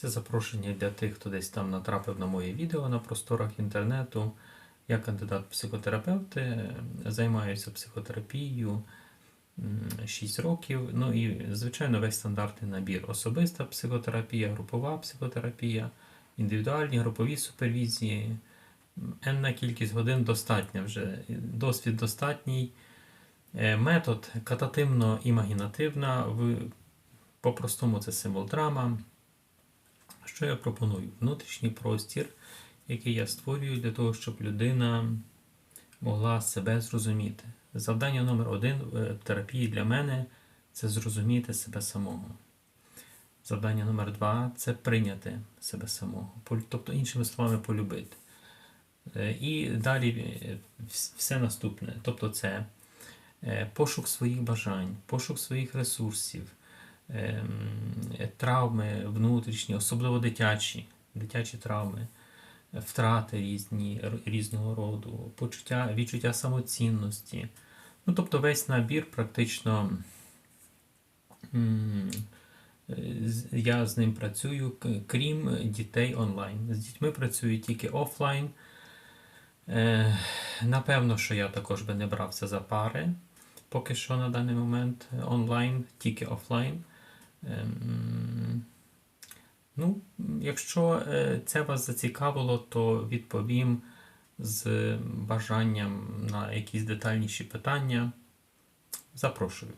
Це запрошення для тих, хто десь там натрапив на моє відео на просторах інтернету. Я кандидат психотерапевти, займаюся психотерапією 6 років. Ну і, звичайно, весь стандартний набір. Особиста психотерапія, групова психотерапія, індивідуальні групові супервізії. Енна кількість годин достатня вже. Досвід достатній. Е, Метод катативно-імагінативна. По-простому це символ драма. Що я пропоную? Внутрішній простір, який я створюю для того, щоб людина могла себе зрозуміти. Завдання номер один в терапії для мене це зрозуміти себе самого. Завдання номер два це прийняти себе самого. Тобто, іншими словами, полюбити. Е, І далі е, все наступне. Тобто, це е, пошук своїх бажань, пошук своїх ресурсів, ем, е, травми внутрішні, особливо дитячі, дитячі травми, втрати різні, різного роду, почуття, відчуття самоцінності. Ну, тобто весь набір практично е, я з ним працюю, крім дітей онлайн. З дітьми працюю тільки офлайн. Е, Напевно, що я також би не брався за пари. Поки що на даний момент онлайн, тільки офлайн. Ем, Ну, якщо е, це вас зацікавило, то відповім з бажанням на якісь детальніші питання. Запрошую.